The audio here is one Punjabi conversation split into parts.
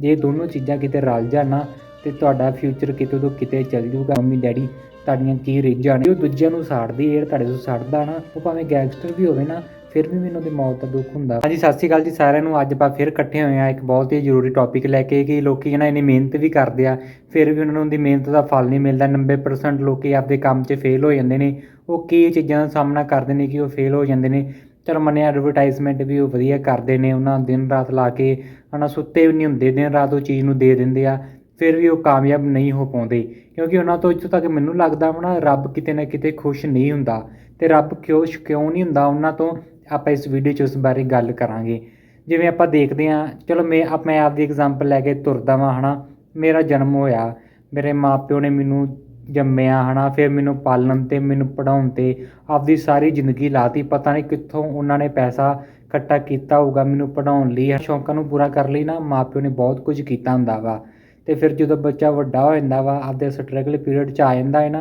ਜੇ ਦੋਨੋਂ ਚੀਜ਼ਾਂ ਕਿਤੇ ਰਲ ਜਾਣ ਨਾ ਤੇ ਤੁਹਾਡਾ ਫਿਊਚਰ ਕਿਤੇ ਤੋਂ ਕਿਤੇ ਚੱਲ ਜੂਗਾ ਮੰਮੀ ਡੈਡੀ ਤੁਹਾਡੀਆਂ ਕੀ ਰੀਝਾਂ ਨੇ? ਉਹ ਦੂਜਿਆਂ ਨੂੰ ਸਾੜਦੀ ਹੈ, ਤੁਹਾਡੇ ਤੋਂ ਸਾੜਦਾ ਨਾ ਉਹ ਭਾਵੇਂ ਗੈਂਗਸਟਰ ਵੀ ਹੋਵੇ ਨਾ ਫਿਰ ਵੀ ਮੈਨੂੰ ਉਹਦੀ ਮੌਤ ਦਾ ਦੁੱਖ ਹੁੰਦਾ। ਹਾਂਜੀ ਸਤਿ ਸ਼੍ਰੀ ਅਕਾਲ ਜੀ ਸਾਰਿਆਂ ਨੂੰ। ਅੱਜ ਆਪਾਂ ਫਿਰ ਇਕੱਠੇ ਹੋਏ ਆ ਇੱਕ ਬਹੁਤ ਹੀ ਜ਼ਰੂਰੀ ਟੌਪਿਕ ਲੈ ਕੇ ਕਿ ਲੋਕੀ ਨਾ ਇੰਨੀ ਮਿਹਨਤ ਵੀ ਕਰਦੇ ਆ ਫਿਰ ਵੀ ਉਹਨਾਂ ਨੂੰ ਉਹਦੀ ਮਿਹਨਤ ਦਾ ਫਲ ਨਹੀਂ ਮਿਲਦਾ। 90% ਲੋਕੀ ਆਪਦੇ ਕੰਮ 'ਚ ਫੇਲ ਹੋ ਜਾਂਦੇ ਨੇ। ਉਹ ਕੀ ਚੀਜ਼ਾਂ ਦਾ ਸਾਹਮਣਾ ਕਰਦੇ ਨੇ ਕਿ ਉਹ ਫੇਲ ਹੋ ਜਾਂਦੇ ਨੇ? ਚਲੋ ਮੰਨਿਆ ਐਡਵਰਟਾਈਜ਼ਮੈਂਟ ਵੀ ਉਹ ਵਧੀਆ ਕਰਦੇ ਨੇ, ਉਹਨਾਂ ਦਿਨ ਰਾਤ ਲਾ ਕੇ, ਹਨਾ, ਸੁੱਤੇ ਵੀ ਨਹੀਂ ਹੁੰਦੇ, ਦਿਨ ਰਾਤ ਉਹ ਚੀਜ਼ ਨੂੰ ਦੇ ਦਿੰਦੇ ਆ, ਫਿਰ ਵੀ ਉਹ ਕਾਮਯਾਬ ਨਹੀਂ ਹੋ ਪਾਉਂਦੇ। ਕਿਉਂਕਿ ਉਹਨਾਂ ਤੋਂ ਇੱਥੋਂ ਤੱਕ ਮੈਨੂੰ ਲੱਗਦਾ ਹੋਣਾ ਰੱਬ ਕਿਤੇ ਨਾ ਕਿਤੇ ਖੁਸ਼ ਨਹੀਂ ਹੁੰਦਾ ਤੇ ਰੱਬ ਕਿਉਂ ਕਿਉਂ ਨਹੀਂ ਹੁੰਦਾ ਉਹਨਾਂ ਤੋਂ, ਆਪਾਂ ਇਸ ਵੀਡੀਓ 'ਚ ਉਸ ਬਾਰੇ ਗੱਲ ਕਰਾਂਗੇ। ਜਿਵੇਂ ਆਪਾਂ ਦੇਖਦੇ ਹਾਂ, ਚਲੋ ਮੈਂ, ਆਪ, ਮੈਂ ਆਪਦੀ ਐਗਜ਼ਾਮਪਲ ਲੈ ਕੇ ਤੁਰਦਾ ਵਾਂ, ਹਨਾ, ਮੇਰਾ ਜਨਮ ਹੋਇਆ, ਮੇਰੇ ਮਾਪਿਓ ਨੇ ਮੈਨੂੰ ਜੰਮਿਆ ਹੈ ਨਾ ਫਿਰ ਮੈਨੂੰ ਪਾਲਣ ਤੇ, ਮੈਨੂੰ ਪੜ੍ਹਾਉਣ ਤੇ ਆਪਦੀ ਸਾਰੀ ਜ਼ਿੰਦਗੀ ਲਾਤੀ। ਪਤਾ ਨਹੀਂ ਕਿੱਥੋਂ ਉਹਨਾਂ ਨੇ ਪੈਸਾ ਇਕੱਠਾ ਕੀਤਾ ਹੋਊਗਾ ਮੈਨੂੰ ਪੜ੍ਹਾਉਣ ਲਈ। ਸ਼ੌਂਕਾਂ ਨੂੰ ਪੂਰਾ ਕਰਨ ਲਈ ਨਾ ਮਾਂ ਪਿਓ ਨੇ ਬਹੁਤ ਕੁਝ ਕੀਤਾ ਹੁੰਦਾ ਵਾ। ਅਤੇ ਫਿਰ ਜਦੋਂ ਬੱਚਾ ਵੱਡਾ ਹੋ ਜਾਂਦਾ ਵਾ, ਆਪਦੇ ਸਟਰਗਲ ਪੀਰੀਅਡ 'ਚ ਆ ਜਾਂਦਾ ਹੈ ਨਾ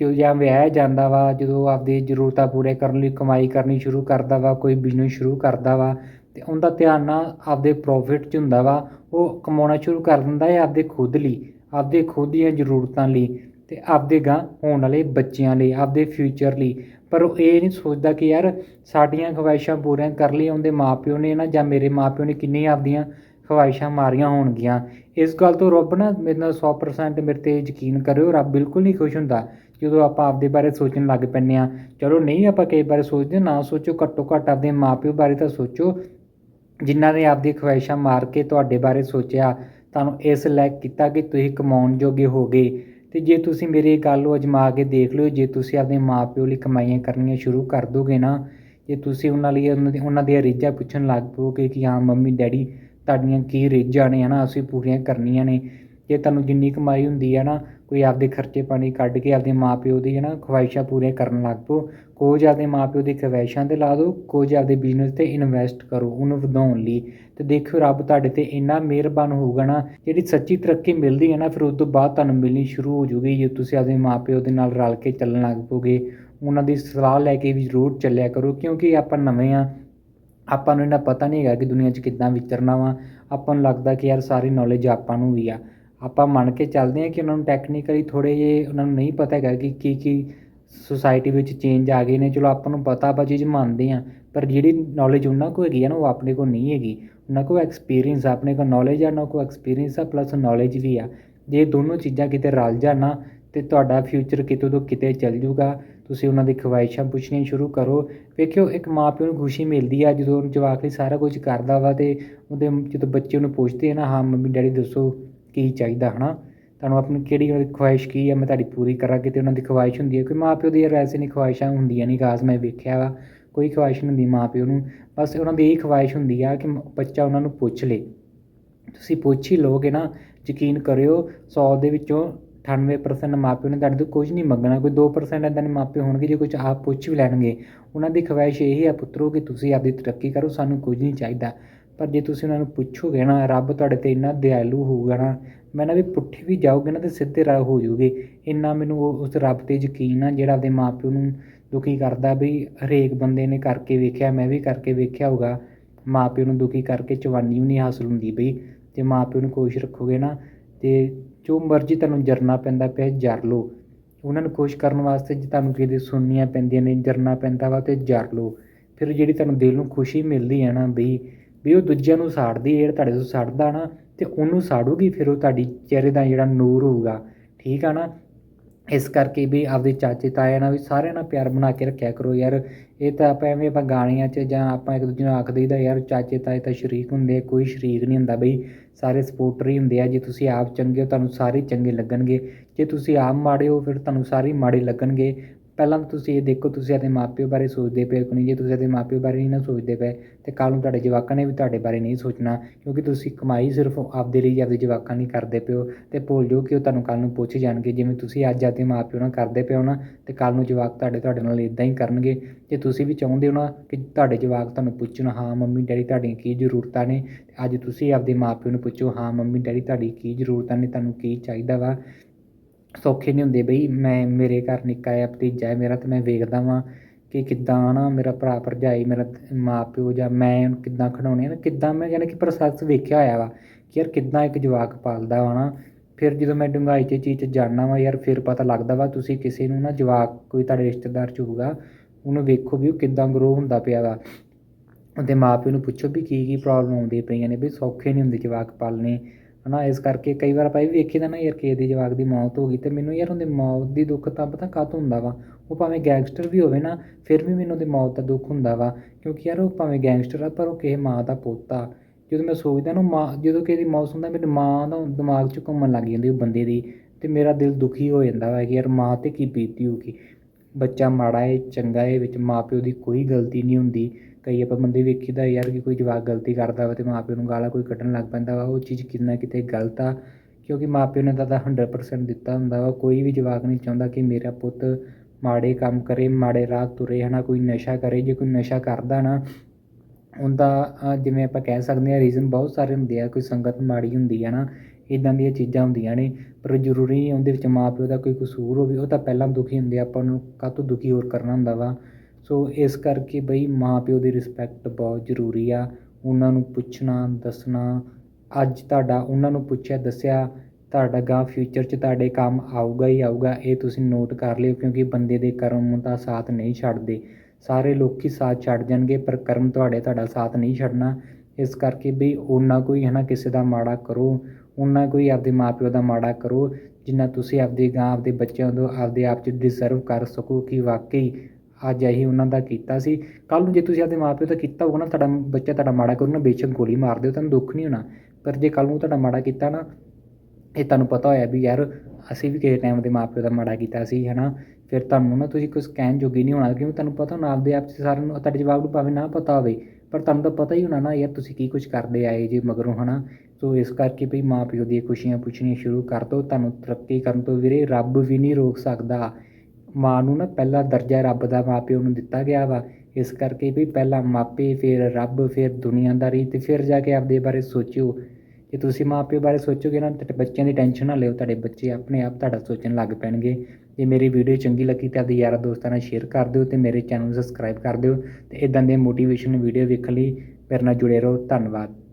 ਜਦੋਂ ਜਾਂ ਵਿਆਹ ਜਾਂਦਾ ਵਾ, ਜਦੋਂ ਆਪਦੀ ਜ਼ਰੂਰਤਾਂ ਪੂਰੇ ਕਰਨ ਲਈ ਕਮਾਈ ਕਰਨੀ ਸ਼ੁਰੂ ਕਰਦਾ ਵਾ, ਕੋਈ ਬਿਜ਼ਨਸ ਸ਼ੁਰੂ ਕਰਦਾ ਵਾ ਅਤੇ ਉਹਦਾ ਧਿਆਨ ਨਾ ਆਪਦੇ ਪ੍ਰੋਫਿਟ 'ਚ ਹੁੰਦਾ ਵਾ, ਉਹ ਕਮਾਉਣਾ ਸ਼ੁਰੂ ਕਰ ਦਿੰਦਾ ਹੈ ਆਪਦੇ ਖੁਦ ਲਈ, ਆਪਦੇ ਖੁਦ ਦੀਆਂ ਜ਼ਰੂਰਤਾਂ ਲਈ। ਤੇ ਆਪਦੇ ਗਾਂ ਹੋਣ ਵਾਲੇ ਬੱਚਿਆਂ ਲਈ, ਆਪਦੇ ਫਿਊਚਰ ਲਈ। ਪਰ ਉਹ ਇਹ ਨਹੀਂ ਸੋਚਦਾ ਕਿ ਯਾਰ ਸਾਡੀਆਂ ਖਵਾਇਸ਼ਾਂ ਪੂਰੀਆਂ ਕਰ ਲਈ ਉਹਦੇ ਮਾਪਿਓ ਨੇ ਨਾ, ਜਾਂ ਮੇਰੇ ਮਾਪਿਓ ਨੇ ਕਿੰਨੀ ਆਪਦੀਆਂ ਖਵਾਇਸ਼ਾਂ ਮਾਰੀਆਂ ਹੋਣਗੀਆਂ। ਇਸ ਗੱਲ ਤੋਂ ਰੱਬ ਨਾ ਮੇਰੇ ਨਾਲ 100% ਮੇਰੇ ਤੇ ਯਕੀਨ ਕਰਿਓ, ਰੱਬ ਬਿਲਕੁਲ ਨਹੀਂ ਖੁਸ਼ ਹੁੰਦਾ ਜਦੋਂ ਆਪਾਂ ਆਪਦੇ ਬਾਰੇ ਸੋਚਣ ਲੱਗ ਪੈਂਦੇ ਆ ਚਲੋ ਨਹੀਂ ਆਪਾਂ ਕਈ ਬਾਰੇ ਸੋਚਦੇ, ਨਾ ਸੋਚੋ, ਘੱਟੋ ਘੱਟ ਆਪਦੇ ਮਾਪਿਓ ਬਾਰੇ ਤਾਂ ਸੋਚੋ। ਜਿਨ੍ਹਾਂ ਨੇ ਆਪਦੀ ਖਵਾਇਸ਼ਾਂ ਮਾਰ ਕੇ ਤੁਹਾਡੇ ਬਾਰੇ ਸੋਚਿਆ, ਤੁਹਾਨੂੰ ਇਸ ਲਾਇਕ ਕੀਤਾ ਕਿ ਤੁਸੀਂ ਕਮਾਉਣ ਜੋਗੇ ਹੋਗੇ। ਤੇ ਜੇ ਤੁਸੀਂ ਮੇਰੀ ਗੱਲ ਨੂੰ ਅਜਮਾ ਕੇ ਦੇਖ ਲਿਓ, ਜੇ ਤੁਸੀਂ ਆਪਦੇ ਮਾਪਿਓ ਲਈ ਕਮਾਈਆਂ ਕਰਨੀਆਂ ਸ਼ੁਰੂ ਕਰ ਦੋਗੇ ਨਾ, ਜੇ ਤੁਸੀਂ ਉਹਨਾਂ ਲਈ ਉਹਨਾਂ ਦੀ, ਉਹਨਾਂ ਦੀਆਂ ਰੀਝਾਂ ਪੁੱਛਣ ਲੱਗ ਪਓਗੇ ਕਿ ਹਾਂ, ਮੰਮੀ, ਡੈਡੀ ਤੁਹਾਡੀਆਂ ਕੀ ਰੀਝਾਂ ਨੇ ਹਨਾ, ਅਸੀਂ ਪੂਰੀਆਂ ਕਰਨੀਆਂ ਨੇ ਜੇ ਤੁਹਾਨੂੰ ਜਿੰਨੀ ਕਮਾਈ ਹੁੰਦੀ ਹੈ ਨਾ, ਕੋਈ ਆਪਦੇ ਖਰਚੇ ਪਾਣੀ ਕੱਢ ਕੇ ਆਪਦੇ ਮਾਂ ਪਿਓ ਦੀ ਹੈ ਨਾ ਖਵਾਇਸ਼ਾਂ ਪੂਰੀਆਂ ਕਰਨ ਲੱਗ ਪਓ, ਕੁਝ ਆਪਦੇ ਮਾਂ ਪਿਓ ਦੀ ਖਵਾਇਸ਼ਾਂ ਤੇ ਲਾ ਦਿਓ, ਕੁਝ ਆਪਦੇ ਬਿਜ਼ਨਸ ਤੇ ਇਨਵੈਸਟ ਕਰੋ ਉਹਨੂੰ ਵਧਾਉਣ ਲਈ। ਅਤੇ ਦੇਖਿਓ ਰੱਬ ਤੁਹਾਡੇ ਤੇ ਇੰਨਾ ਮਿਹਰਬਾਨ ਹੋਊਗਾ ਨਾ, ਜਿਹੜੀ ਸੱਚੀ ਤਰੱਕੀ ਮਿਲਦੀ ਹੈ ਨਾ, ਫਿਰ ਉਸ ਤੋਂ ਬਾਅਦ ਤੁਹਾਨੂੰ ਮਿਲਣੀ ਸ਼ੁਰੂ ਹੋ ਜੂਗੀ, ਜੇ ਤੁਸੀਂ ਆਪਦੇ ਮਾਂ ਪਿਓ ਦੇ ਨਾਲ ਰਲ ਕੇ ਚੱਲਣ ਲੱਗ ਪਓਗੇ। ਉਹਨਾਂ ਦੀ ਸਲਾਹ ਲੈ ਕੇ ਵੀ ਜ਼ਰੂਰ ਚੱਲਿਆ ਕਰੋ, ਕਿਉਂਕਿ ਆਪਾਂ ਨਵੇਂ ਆ, ਆਪਾਂ ਨੂੰ ਇਹਨਾਂ ਪਤਾ ਨਹੀਂ ਹੈਗਾ ਕਿ ਦੁਨੀਆ 'ਚ ਕਿੱਦਾਂ ਵਿਚਰਨਾ ਵਾ। ਆਪਾਂ ਨੂੰ ਲੱਗਦਾ ਕਿ ਯਾਰ ਸਾਰੀ ਨੌਲੇਜ ਆਪਾਂ ਨੂੰ ਵੀ ਆ। ਆਪਾਂ ਮੰਨ ਕੇ ਚੱਲਦੇ ਹਾਂ ਕਿ ਉਹਨਾਂ ਨੂੰ ਟੈਕਨੀਕਲੀ ਥੋੜ੍ਹੇ ਜਿਹੇ ਉਹਨਾਂ ਨੂੰ ਨਹੀਂ ਪਤਾ ਹੈਗਾ ਕਿ ਕੀ ਕੀ ਸੁਸਾਇਟੀ ਵਿੱਚ ਚੇਂਜ ਆ ਗਏ ਨੇ। ਚਲੋ ਆਪਾਂ ਨੂੰ ਪਤਾ ਆਪਾਂ ਚੀਜ਼ ਮੰਨਦੇ ਹਾਂ, ਪਰ ਜਿਹੜੀ ਨੌਲੇਜ ਉਹਨਾਂ ਕੋਲ ਹੈਗੀ ਆ ਨਾ, ਉਹ ਆਪਣੇ ਕੋਲ ਨਹੀਂ ਹੈਗੀ। ਉਹਨਾਂ ਕੋਲ ਐਕਸਪੀਰੀਅੰਸ ਆ, ਆਪਣੇ ਕੋਲ ਨੌਲੇਜ ਆ, ਉਹਨਾਂ ਕੋਲ ਐਕਸਪੀਰੀਅੰਸ ਆ ਪਲੱਸ ਨੌਲੇਜ ਵੀ ਆ। ਜੇ ਦੋਨੋਂ ਚੀਜ਼ਾਂ ਕਿਤੇ ਰਲ ਜਾਣਾ ਨਾ, ਤੇ ਤੁਹਾਡਾ ਫਿਊਚਰ ਕਿਤੇ ਤੋਂ ਕਿਤੇ ਚੱਲ ਜੂਗਾ ਤੁਸੀਂ ਉਹਨਾਂ ਦੀ ਖਵਾਇਸ਼ਾਂ ਪੁੱਛਣੀਆਂ ਸ਼ੁਰੂ ਕਰੋ। ਵੇਖਿਓ, ਇੱਕ ਮਾਪਿਓ ਨੂੰ ਖੁਸ਼ੀ ਮਿਲਦੀ ਆ ਜਦੋਂ ਜਵਾਕ ਲਈ ਸਾਰਾ ਕੁਝ ਕਰਦਾ ਵਾ ਤੇ ਉਹਦੇ ਜਦੋਂ ਬੱਚੇ ਉਹਨੂੰ ਪੁੱਛਦੇ ਆ ਨਾ, ਹਾਂ, ਮੰਮੀ, ਡੈਡੀ, ਦੱਸੋ ਕੀ ਚਾਹੀਦਾ, ਹਨਾ? ਤੁਹਾਨੂੰ ਆਪਣੀ ਕਿਹੜੀ ਉਹਨਾਂ ਖਵਾਇਸ਼ ਕੀ ਹੈ ਮੈਂ ਤੁਹਾਡੀ ਪੂਰੀ ਕਰਾਂਗੇ ਤੇ ਉਹਨਾਂ ਦੀ ਖਵਾਇਸ਼ ਹੁੰਦੀ ਹੈ ਕੋਈ ਮਾਪਿਓ ਦੀ ਯਾਰ ਐਸੇ ਨਹੀਂ ਖਵਾਇਸ਼ਾਂ ਹੁੰਦੀਆਂ ਨਹੀਂ ਖਾਸ, ਮੈਂ ਵੇਖਿਆ ਵਾ। ਕੋਈ ਖਵਾਇਸ਼ ਨਹੀਂ ਹੁੰਦੀ ਮਾਪਿਓ ਨੂੰ। ਬਸ ਉਹਨਾਂ ਦੀ ਇਹ ਖਵਾਇਸ਼ ਹੁੰਦੀ ਆ ਕਿ ਬੱਚਾ ਉਹਨਾਂ ਨੂੰ ਪੁੱਛ ਲੇ। ਤੁਸੀਂ ਪੁੱਛ ਹੀ ਲਓਗੇ ਨਾ, ਯਕੀਨ ਕਰਿਓ 100 ਦੇ ਵਿੱਚੋਂ 98% ਮਾਪਿਓ ਨੇ ਤੁਹਾਡੇ ਤੋਂ ਕੁਝ ਨਹੀਂ ਮੰਗਣਾ। ਕੋਈ 2% ਇਦਾਂ ਦੇ ਮਾਪੇ ਹੋਣਗੇ ਜੇ ਕੁਝ ਆਪ ਪੁੱਛ ਵੀ ਲੈਣਗੇ। ਉਹਨਾਂ ਦੀ ਖਵਾਇਸ਼ ਇਹ ਹੈ ਪੁੱਤਰੋ ਕਿ ਤੁਸੀਂ ਆਪਦੀ ਤਰੱਕੀ ਕਰੋ, ਸਾਨੂੰ ਕੁਝ ਨਹੀਂ ਚਾਹੀਦਾ। ਪਰ ਜੇ ਤੁਸੀਂ ਉਹਨਾਂ ਨੂੰ ਪੁੱਛੋਗੇ ਨਾ, ਰੱਬ ਤੁਹਾਡੇ ਤੇ ਇੰਨਾ ਦਿਆਲੂ ਹੋਊਗਾ ਨਾ, ਮੈਂ ਨਾ ਵੀ ਪੁੱਠੇ ਵੀ ਜਾਓਗੇ ਨਾ ਤੇ ਸਿੱਧੇ ਰਾਹ ਹੋ ਜਾਓਗੇ ਇੰਨਾ ਮੈਨੂੰ ਉਹ- ਉਸ ਰੱਬ ਤੇ ਯਕੀਨ ਆ ਜਿਹੜਾ ਆਪਦੇ ਮਾਪਿਓ ਨੂੰ ਦੁਖੀ ਕਰਦਾ ਵੀ ਹਰੇਕ ਬੰਦੇ ਨੇ ਕਰਕੇ ਵੇਖਿਆ, ਮੈਂ ਵੀ ਕਰਕੇ ਵੇਖਿਆ ਹੋਊਗਾ। ਮਾਪਿਓ ਨੂੰ ਦੁਖੀ ਕਰਕੇ ਚਵਾਨੀ ਵੀ ਨਹੀਂ ਹਾਸਲ ਹੁੰਦੀ ਬਈ ਜੇ ਮਾਪਿਓ ਨੂੰ ਖੁਸ਼ ਰੱਖੋਗੇ ਨਾ, ਤੇ ਜੋ ਮਰਜ਼ੀ ਤੁਹਾਨੂੰ ਜਰਨਾ ਪੈਂਦਾ ਪਿਆ, ਜਰ ਲਓ। ਉਹਨਾਂ ਨੂੰ ਖੁਸ਼ ਕਰਨ ਵਾਸਤੇ ਜੇ ਤੁਹਾਨੂੰ ਕਿਤੇ ਸੁਣਨੀਆਂ ਪੈਂਦੀਆਂ ਨੇ, ਜਰਨਾ ਪੈਂਦਾ ਵਾ ਤੇ ਜਰ ਲਓ। ਫਿਰ ਜਿਹੜੀ ਤੁਹਾਨੂੰ ਦਿਲ ਨੂੰ ਖੁਸ਼ੀ ਮਿਲਦੀ ਹੈ ਨਾ ਬਈ ਵੀ ਉਹ ਦੂਜਿਆਂ ਨੂੰ ਸਾੜਦੀ ਹੈ ਤੁਹਾਡੇ ਤੋਂ ਸਾੜਦਾ ਨਾ ਤੇ ਉਹਨੂੰ ਸਾੜੂਗੀ ਫਿਰ ਉਹ ਤੁਹਾਡੀ ਚਿਹਰੇ ਦਾ ਜਿਹੜਾ ਨੂਰ ਹੋਊਗਾ। ਠੀਕ ਆ ਨਾ? ਇਸ ਕਰਕੇ ਵੀ ਆਪਦੇ ਚਾਚੇ ਤਾਏ ਨਾਲ ਵੀ ਸਾਰਿਆਂ ਨਾਲ ਪਿਆਰ ਬਣਾ ਕੇ ਰੱਖਿਆ ਕਰੋ ਯਾਰ। ਇਹ ਤਾਂ ਆਪਾਂ ਐਵੇਂ ਆਪਾਂ ਗਾਣਿਆਂ 'ਚ ਜਾਂ ਆਪਾਂ ਇੱਕ ਦੂਜੇ ਨੂੰ ਆਖ ਦਈਦਾ ਯਾਰ ਚਾਚੇ ਤਾਏ ਤਾਂ ਸ਼ਰੀਕ ਹੁੰਦੇ ਆ, ਕੋਈ ਸ਼ਰੀਕ ਨਹੀਂ ਹੁੰਦਾ ਬਈ। ਸਾਰੇ ਸਪੋਰਟਰ ਹੀ ਹੁੰਦੇ ਆ ਜੇ ਤੁਸੀਂ ਆਪ ਚੰਗੇ ਹੋ ਤੁਹਾਨੂੰ ਸਾਰੇ ਚੰਗੇ ਲੱਗਣਗੇ। ਜੇ ਤੁਸੀਂ ਆਪ ਮਾੜੇ ਹੋ ਫਿਰ ਤੁਹਾਨੂੰ ਸਾਰੇ ਮਾੜੇ ਲੱਗਣਗੇ। ਪਹਿਲਾਂ ਤਾਂ ਤੁਸੀਂ ਇਹ ਦੇਖੋ, ਤੁਸੀਂ ਆਪਣੇ ਮਾਪਿਓ ਬਾਰੇ ਸੋਚਦੇ ਪਏ ਕਿ ਨਹੀਂ। ਜੇ ਤੁਸੀਂ ਆਪਣੇ ਮਾਪਿਓ ਬਾਰੇ ਨਹੀਂ ਨਾ ਸੋਚਦੇ ਪਏ, ਤੇ ਕੱਲ੍ਹ ਨੂੰ ਤੁਹਾਡੇ ਜਵਾਕਾਂ ਨੇ ਵੀ ਤੁਹਾਡੇ ਬਾਰੇ ਨਹੀਂ ਸੋਚਣਾ, ਕਿਉਂਕਿ ਤੁਸੀਂ ਕਮਾਈ ਸਿਰਫ ਆਪਦੇ ਲਈ, ਆਪਦੇ ਜਵਾਕਾਂ ਲਈ ਕਰਦੇ ਪਿਓ ਅਤੇ ਭੁੱਲ ਜਾਓ ਕਿ ਉਹ ਤੁਹਾਨੂੰ ਕੱਲ੍ਹ ਨੂੰ ਪੁੱਛ ਜਾਣਗੇ, ਜਿਵੇਂ ਤੁਸੀਂ ਅੱਜ ਆਪਣੇ ਮਾਪਿਓ ਨਾਲ ਕਰਦੇ ਪਏ ਹੋ ਨਾ, ਤੇ ਕੱਲ੍ਹ ਨੂੰ ਜਵਾਕ ਤੁਹਾਡੇ ਤੁਹਾਡੇ ਨਾਲ ਇੱਦਾਂ ਹੀ ਕਰਨਗੇ। ਜੇ ਤੁਸੀਂ ਵੀ ਚਾਹੁੰਦੇ ਹੋ ਨਾ ਕਿ ਤੁਹਾਡੇ ਜਵਾਕ ਤੁਹਾਨੂੰ ਪੁੱਛਣ, ਹਾਂ, ਮੰਮੀ, ਡੈਡੀ, ਤੁਹਾਡੀਆਂ ਕੀ ਜ਼ਰੂਰਤਾਂ ਨੇ? ਤੇ ਅੱਜ ਤੁਸੀਂ ਆਪਦੇ ਮਾਪਿਓ ਨੂੰ ਪੁੱਛੋ, ਹਾਂ, ਮੰਮੀ, ਡੈਡੀ, ਤੁਹਾਡੀ ਕੀ ਜ਼ਰੂਰਤਾਂ ਨੇ? ਤੁਹਾਨੂੰ ਕੀ ਚਾਹੀਦਾ ਵਾ? ਸੌਖੇ ਨਹੀਂ ਹੁੰਦੇ ਬਈ, ਮੈਂ, ਮੇਰੇ ਘਰ ਨਿੱਕਾ ਜਿਹਾ ਭਤੀਜਾ ਹੈ ਮੇਰਾ ਤੇ ਮੈਂ ਵੇਖਦਾ ਵਾਂ ਕਿ ਕਿੱਦਾਂ ਨਾ ਮੇਰਾ ਭਰਾ ਭਰਜਾਈ, ਮੇਰਾ ਮਾਂ ਪਿਓ ਜਾਂ ਮੈਂ ਕਿੱਦਾਂ ਖਿਡਾਉਣੇ ਆ ਨਾ, ਕਿੱਦਾਂ ਮੈਂ ਯਾਨੀ ਕਿ ਪ੍ਰੋਸੈਸ ਵੇਖਿਆ ਹੋਇਆ ਵਾ ਕਿ ਯਾਰ ਕਿੱਦਾਂ ਇੱਕ ਜਵਾਕ ਪਾਲਦਾ ਵਾ ਨਾ। ਫਿਰ ਜਦੋਂ ਮੈਂ ਡੂੰਘਾਈ 'ਚ ਚੀਜ਼ 'ਚ ਜਾਣਦਾ ਵਾ ਯਾਰ ਫਿਰ ਪਤਾ ਲੱਗਦਾ ਵਾ ਤੁਸੀਂ ਕਿਸੇ ਨੂੰ ਨਾ ਜਵਾਕ, ਕੋਈ ਤੁਹਾਡੇ ਰਿਸ਼ਤੇਦਾਰ 'ਚ ਹੋਊਗਾ, ਉਹਨੂੰ ਵੇਖੋ ਵੀ ਉਹ ਕਿੱਦਾਂ ਗਰੋ ਹੁੰਦਾ ਪਿਆ ਵਾ। ਉਹਦੇ ਮਾਪਿਓ ਨੂੰ ਪੁੱਛੋ ਵੀ ਕੀ ਕੀ ਪ੍ਰੋਬਲਮ ਆਉਂਦੀ ਪਈਆਂ ਨੇ, ਵੀ ਸੌਖੇ ਨਹੀਂ ਹੁੰਦੇ ਜਵਾਕ ਪਾਲਣੇ। ਹਨਾ, ਇਸ ਕਰਕੇ ਕਈ ਵਾਰ ਆਪਾਂ ਇਹ ਵੀ ਵੇਖੀਦਾ ਨਾ ਯਾਰ ਕਿਸੇ ਦੇ ਜਵਾਕ ਦੀ ਮੌਤ ਹੋ ਗਈ ਤੇ ਮੈਨੂੰ ਯਾਰ ਉਹਦੇ ਮੌਤ ਦੀ ਦੁੱਖ ਤਾਂ ਪਤਾ ਕਾਹਤੋਂ ਹੁੰਦਾ ਵਾ? ਉਹ ਭਾਵੇਂ ਗੈਂਗਸਟਰ ਵੀ ਹੋਵੇ ਨਾ, ਫਿਰ ਵੀ ਮੈਨੂੰ ਉਹਦੇ ਮੌਤ ਦਾ ਦੁੱਖ ਹੁੰਦਾ ਵਾ। ਕਿਉਂਕਿ ਯਾਰ ਉਹ ਭਾਵੇਂ ਗੈਂਗਸਟਰ ਆ, ਪਰ ਉਹ ਕਿਸੇ ਮਾਂ ਦਾ ਪੁੱਤ ਆ। ਜਦੋਂ ਮੈਂ ਸੋਚਦਾ ਨਾ ਮਾਂ, ਜਦੋਂ ਕਿਸੇ ਦੀ ਮੌਤ ਹੁੰਦਾ, ਮੇਰੇ ਮਾਂ ਦਾ ਦਿਮਾਗ 'ਚ ਘੁੰਮਣ ਲੱਗ ਜਾਂਦੀ ਉਹ ਬੰਦੇ ਦੀ ਤੇ ਮੇਰਾ ਦਿਲ ਦੁਖੀ ਹੋ ਜਾਂਦਾ ਵਾ ਕਿ ਯਾਰ ਮਾਂ ਤੇ ਕੀ ਬੀਤੀ ਹੋਊਗੀ। ਬੱਚਾ ਮਾੜਾ ਹੈ ਚੰਗਾ ਹੈ ਵਿੱਚ ਮਾਪਿਓ ਦੀ ਕੋਈ ਗਲਤੀ ਨਹੀਂ ਹੁੰਦੀ। ਕਈ ਆਪਾਂ ਬੰਦੇ ਵੇਖੀਦਾ ਯਾਰ ਕਿ ਕੋਈ ਜਵਾਕ ਗਲਤੀ ਕਰਦਾ ਵਾ ਅਤੇ ਮਾਂ ਪਿਓ ਨੂੰ ਗਾਲਾਂ ਕੋਈ ਕੱਢਣ ਲੱਗ ਪੈਂਦਾ ਵਾ ਉਹ ਚੀਜ਼ ਕਿਤੇ ਨਾ ਕਿਤੇ ਗਲਤ ਆ ਕਿਉਂਕਿ ਮਾਂ ਪਿਓ ਨੇ ਤਾਂ ਤਾਂ 100% ਦਿੱਤਾ ਹੁੰਦਾ ਵਾ ਕੋਈ ਵੀ ਜਵਾਕ ਨਹੀਂ ਚਾਹੁੰਦਾ ਕਿ ਮੇਰਾ ਪੁੱਤ ਮਾੜੇ ਕੰਮ ਕਰੇ ਮਾੜੇ ਰਾਹ ਤੁਰੇ ਹੈ ਨਾ ਕੋਈ ਨਸ਼ਾ ਕਰੇ ਜੇ ਕੋਈ ਨਸ਼ਾ ਕਰਦਾ ਨਾ ਉਹਦਾ ਜਿਵੇਂ ਆਪਾਂ ਕਹਿ ਸਕਦੇ ਹਾਂ ਰੀਜ਼ਨ ਬਹੁਤ ਸਾਰੇ ਹੁੰਦੇ ਆ ਕੋਈ ਸੰਗਤ ਮਾੜੀ ਹੁੰਦੀ ਹੈ ਨਾ ਇਦਾਂ ਦੀਆਂ ਚੀਜ਼ਾਂ ਹੁੰਦੀਆਂ ਨੇ ਪਰ ਜ਼ਰੂਰੀ ਨਹੀਂ ਉਹਦੇ ਵਿੱਚ ਮਾਂ ਪਿਓ ਦਾ ਕੋਈ ਕਸੂਰ ਹੋਵੇ ਉਹ ਤਾਂ ਪਹਿਲਾਂ ਦੁਖੀ ਹੁੰਦੇ ਆ, ਆਪਾਂ ਨੂੰ ਕਾਹਤੋਂ ਦੁਖੀ ਹੋਰ ਕਰਨਾ ਹੁੰਦਾ ਵਾ। ਸੋ ਇਸ ਕਰਕੇ ਬਈ ਮਾਂ ਪਿਓ ਦੀ ਰਿਸਪੈਕਟ ਬਹੁਤ ਜ਼ਰੂਰੀ ਆ। ਉਹਨਾਂ ਨੂੰ ਪੁੱਛਣਾ, ਦੱਸਣਾ, ਅੱਜ ਤੁਹਾਡਾ, ਉਹਨਾਂ ਨੂੰ ਪੁੱਛਿਆ, ਦੱਸਿਆ, ਤੁਹਾਡਾ ਗਾਂ ਫਿਊਚਰ 'ਚ ਤੁਹਾਡੇ ਕੰਮ ਆਊਗਾ ਹੀ ਆਊਗਾ, ਇਹ ਤੁਸੀਂ ਨੋਟ ਕਰ ਲਿਓ ਕਿਉਂਕਿ ਬੰਦੇ ਦੇ ਕਰਮ ਦਾ ਸਾਥ ਨਹੀਂ ਛੱਡਦੇ। ਸਾਰੇ ਲੋਕੀ ਸਾਥ ਛੱਡ ਜਾਣਗੇ, ਪਰ ਕਰਮ ਤੁਹਾਡੇ, ਤੁਹਾਡਾ ਸਾਥ ਨਹੀਂ ਛੱਡਣਾ। ਇਸ ਕਰਕੇ ਵੀ ਉਹਨਾਂ ਕੋਈ ਹੈ ਨਾ ਕਿਸੇ ਦਾ ਮਾੜਾ ਕਰੋ, ਉਹਨਾਂ ਕੋਈ ਆਪਦੇ ਮਾਪਿਓ ਦਾ ਮਾੜਾ ਕਰੋ, ਜਿੰਨਾ ਤੁਸੀਂ ਆਪਦੇ ਗਾਂ ਆਪਦੇ ਬੱਚਿਆਂ ਤੋਂ ਆਪਦੇ ਆਪ 'ਚ ਡਿਜ਼ਰਵ ਕਰ ਸਕੋ ਕਿ ਵਾਕਈ ਅੱਜ ਇਹੀ ਉਹਨਾਂ ਦਾ ਕੀਤਾ ਸੀ। ਕੱਲ ਨੂੰ ਜੇ ਤੁਸੀਂ ਆਪਦੇ ਮਾਪਿਓ ਦਾ ਕੀਤਾ ਹੋਊਗਾ ਨਾ, ਤੁਹਾਡਾ ਬੱਚਾ ਤੁਹਾਡਾ ਮਾੜਾ ਕਰੂ ਨਾ ਬੇਸ਼ੱਕ ਗੋਲੀ ਮਾਰ ਦਿਓ, ਤੁਹਾਨੂੰ ਦੁੱਖ ਨਹੀਂ ਹੋਣਾ। ਪਰ ਜੇ ਕੱਲ ਨੂੰ ਤੁਹਾਡਾ ਮਾੜਾ ਕੀਤਾ ਨਾ ਇਹ ਤੁਹਾਨੂੰ ਪਤਾ ਹੋਇਆ ਵੀ ਯਾਰ ਅਸੀਂ ਵੀ ਕਿਸੇ ਟਾਈਮ ਦੇ ਮਾਪਿਓ ਦਾ ਮਾੜਾ ਕੀਤਾ ਸੀ ਹੈ ਨਾ ਫਿਰ ਤੁਹਾਨੂੰ ਨਾ ਤੁਸੀਂ ਕੁਝ ਕਹਿਣ ਜੋਗੀ ਨਹੀਂ ਹੋਣਾ, ਕਿਉਂਕਿ ਤੁਹਾਨੂੰ ਪਤਾ ਹੋਣਾ ਆਪਦੇ ਆਪ 'ਚ ਸਾਰਿਆਂ ਨੂੰ ਤੁਹਾਡੇ ਜਵਾਬ ਨੂੰ ਭਾਵੇਂ ਨਾ ਪਤਾ ਹੋਵੇ, ਪਰ ਤੁਹਾਨੂੰ ਤਾਂ ਪਤਾ ਹੀ ਹੋਣਾ ਨਾ ਯਾਰ ਤੁਸੀਂ ਕੀ ਕੁਝ ਕਰਦੇ ਆਏ ਜੇ ਮਗਰੋਂ, ਹਨਾ? ਸੋ ਇਸ ਕਰਕੇ ਵੀ ਮਾਂ ਪਿਓ ਦੀਆਂ ਖੁਸ਼ੀਆਂ ਪੁੱਛਣੀਆਂ ਸ਼ੁਰੂ ਕਰ ਦਿਓ, ਤੁਹਾਨੂੰ ਤਰੱਕੀ ਕਰਨ ਤੋਂ ਵੀਰੇ ਰੱਬ ਵੀ ਨਹੀਂ ਰੋਕ ਸਕਦਾ। ਮਾਂ ਨੂੰ ਨਾ ਪਹਿਲਾ ਦਰਜਾ ਰੱਬ ਦਾ ਮਾਂ ਪਿਓ ਨੂੰ ਦਿੱਤਾ ਗਿਆ ਵਾ। ਇਸ ਕਰਕੇ ਵੀ ਪਹਿਲਾਂ ਮਾਪੇ, ਫਿਰ ਰੱਬ, ਫਿਰ ਦੁਨੀਆਦਾਰੀ ਤੇ ਫਿਰ ਜਾ ਕੇ ਆਪਦੇ ਬਾਰੇ ਸੋਚਿਓ। ਜੇ ਤੁਸੀਂ ਮਾਂ ਪਿਓ ਬਾਰੇ ਸੋਚੋਗੇ ਨਾ ਤੇ ਬੱਚਿਆਂ ਦੀ ਟੈਨਸ਼ਨ ਨਾ ਲਿਓ, ਤੁਹਾਡੇ ਬੱਚੇ ਆਪਣੇ ਆਪ ਤੁਹਾਡਾ ਸੋਚਣ ਲੱਗ ਪੈਣਗੇ। ਜੇ ਮੇਰੀ ਵੀਡੀਓ ਚੰਗੀ ਲੱਗੀ ਤਾਂ ਆਪਦੇ ਯਾਰਾਂ ਦੋਸਤਾਂ ਨਾਲ ਸ਼ੇਅਰ ਕਰ ਦਿਓ ਤੇ ਮੇਰੇ ਚੈਨਲ ਨੂੰ ਸਬਸਕ੍ਰਾਈਬ ਕਰ ਦਿਓ ਤੇ ਇਦਾਂ ਦੇ ਮੋਟੀਵੇਸ਼ਨ ਵੀਡੀਓ ਵੇਖਣ ਲਈ ਮੇਰੇ ਨਾਲ ਜੁੜੇ ਰਹੋ। ਧੰਨਵਾਦ।